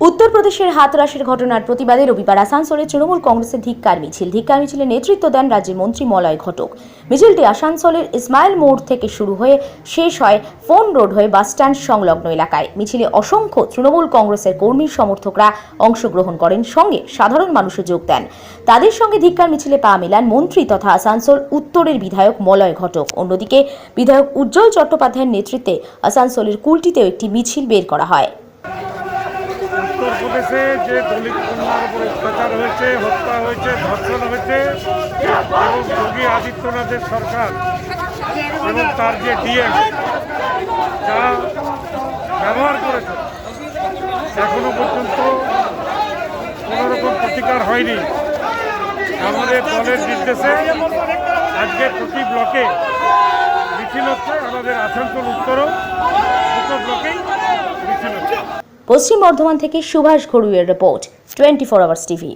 উত্তরপ্রদেশের হাতরাসের ঘটনার প্রতিবাদে রবিবার আসানসোলে তৃণমূল কংগ্রেসের ধিক্কার মিছিল। ধিক্কার মিছিলে নেতৃত্ব দেন রাজ্যের মন্ত্রী মলয় ঘটক। মিছিলটি আসানসোলের ইসমাইল মোড় থেকে শুরু হয়ে শেষ হয় ফোন রোড হয়ে বাসস্ট্যান্ড সংলগ্ন এলাকায়। মিছিলে অসংখ্য তৃণমূল কংগ্রেসের কর্মী সমর্থকরা অংশগ্রহণ করেন, সঙ্গে সাধারণ মানুষও যোগ দেন। তাদের সঙ্গে ধিক্কার মিছিলে পা মেলান মন্ত্রী তথা আসানসোল উত্তরের বিধায়ক মলয় ঘটক। অন্যদিকে বিধায়ক উজ্জ্বল চট্টোপাধ্যায়ের নেতৃত্বে আসানসোলের কুলটিতেও একটি মিছিল বের করা হয়। উত্তরপ্রদেশে যে দলিত কন্যার উপর অত্যাচার হয়েছে, হত্যা হয়েছে, ধর্ষণ হয়েছে এবং যোগী আদিত্যনাথের সরকার এবং তার যে ডিএম, যা ব্যবহার করেছে, এখনও পর্যন্ত কোনো রকম প্রতিকার হয়নি। আমাদের দলের নির্দেশে আজকে প্রতি ব্লকে মিছিল হচ্ছে, আমাদের আসানসোল উত্তরও দুটো ব্লকেই পশ্চিম বর্ধমান থেকে Subhash ঘড়ুয়ের report twenty four hours TV.